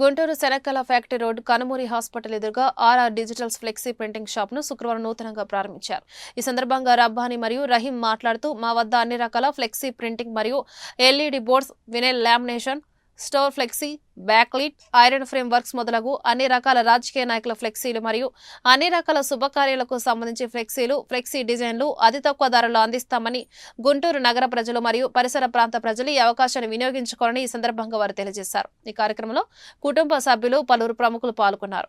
గుంటూరు శనక్కల factory road Kanumuri hospital ఎదురుగా RR digitals flexi printing షాప్ను శుక్రవారం నూతనంగా ప్రారంభించారు. ఈ సందర్భంగా రబ్బాని మరియు రహీం మాట్లాడుతూ మా వద్ద అన్ని రకాల ఫ్లెక్సీ ప్రింటింగ్ మరియు LED boards vinyl lamination store flexi backlit iron frame works మొదలగు అన్ని రకాల రాజకీయ నాయకుల ఫ్లెక్సీలు మరియు అన్ని రకాల శుభకార్యాలకు సంబంధించి ఫ్లెక్సీలు ఫ్లెక్సీ డిజైన్లు అతి తక్కువ ధరలో అందిస్తామని గుంటూరు నగర ప్రజలు మరియు పరిసర ప్రాంత ప్రజలు ఈ అవకాశాన్ని వినియోగించుకోవాలని ఈ సందర్భంగా వారు తెలియజేశారు. ఈ కార్యక్రమంలో కుటుంబ సభ్యులు పలువురు ప్రముఖులు పాల్గొన్నారు.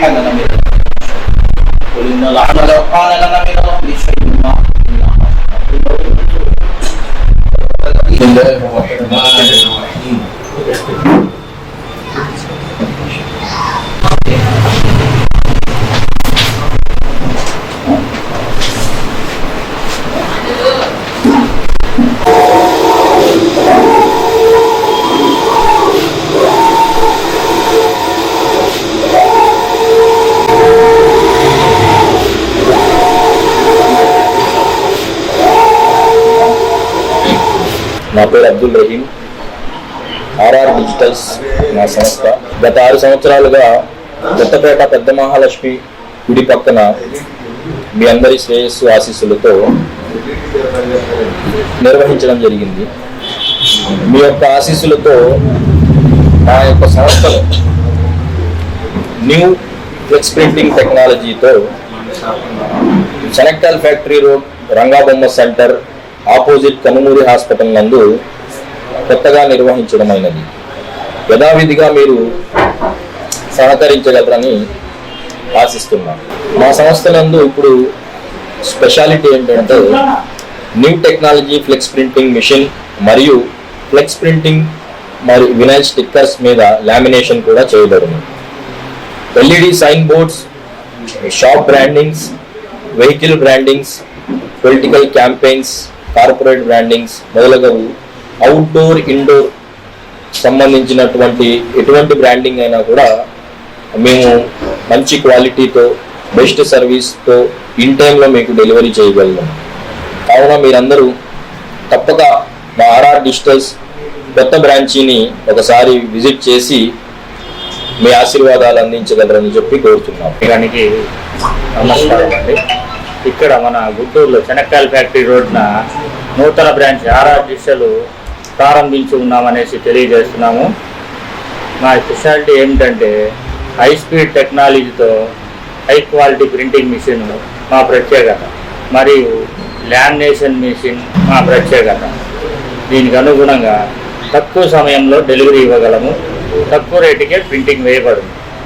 حملنا من قل إن العمل قال لنا من الأمر شيء ما الله الرحيم నా పేరు అబ్దుల్ రహీం. ఆర్ఆర్ డిజిటల్స్ నా సంస్థ. గత ఆరు సంవత్సరాలుగా కొత్తపేట పెద్ద మహాలక్ష్మి గుడి పక్కన మీ అందరి శ్రేయస్సు ఆశీస్సులతో నిర్వహించడం జరిగింది. మీ యొక్క ఆశీస్సులతో నా యొక్క సంస్థలో న్యూ ఫ్లెక్స్ ప్రింటింగ్ టెక్నాలజీతో సెనెక్టల్ factory road Rangabomma centre opposite Kanumuri hospital నందు కొత్తగా నిర్వహించడమైనది. యథావిధిగా మీరు సహకరించగలరని ఆశిస్తున్నాను. మా సంస్థ నందు ఇప్పుడు స్పెషాలిటీ ఏంటంటే new technology flex printing machine మరియు ఫ్లెక్స్ ప్రింటింగ్ మరియు వినైల్ స్టిక్కర్స్ మీద లామినేషన్ కూడా చేయబడును LED sign boards shop brandings vehicle brandings political campaigns corporate brandings మొదలగవు outdoor indoor సంబంధించినటువంటి ఎటువంటి బ్రాండింగ్ అయినా కూడా మేము మంచి క్వాలిటీతో బెస్ట్ సర్వీస్తో ఇన్ టైంలో మీకు డెలివరీ చేయగలం కావున మీరందరూ తప్పక మా ఆర్ఆర్ డిజిటల్స్ కొత్త బ్రాంచీని ఒకసారి విజిట్ చేసి మీ ఆశీర్వాదాలు అందించగలరని చెప్పి కోరుతున్నాం. దానికి నమస్కారం అండి. ఇక్కడ మన గుంటూరులో చెనక్కాయల ఫ్యాక్టరీ రోడ్న నూతన బ్రాంచ్ ఆర్ఆర్ దిశలు ప్రారంభించి ఉన్నామనేసి తెలియజేస్తున్నాము. మా స్పెషాలిటీ ఏమిటంటే హై స్పీడ్ టెక్నాలజీతో హై క్వాలిటీ ప్రింటింగ్ మిషన్ మా ప్రత్యేకత మరియు ల్యామినేషన్ మిషన్ మా ప్రత్యేకత. దీనికి అనుగుణంగా తక్కువ సమయంలో డెలివరీ ఇవ్వగలము. తక్కువ రేటుకే ప్రింటింగ్ వేయబడుతుంది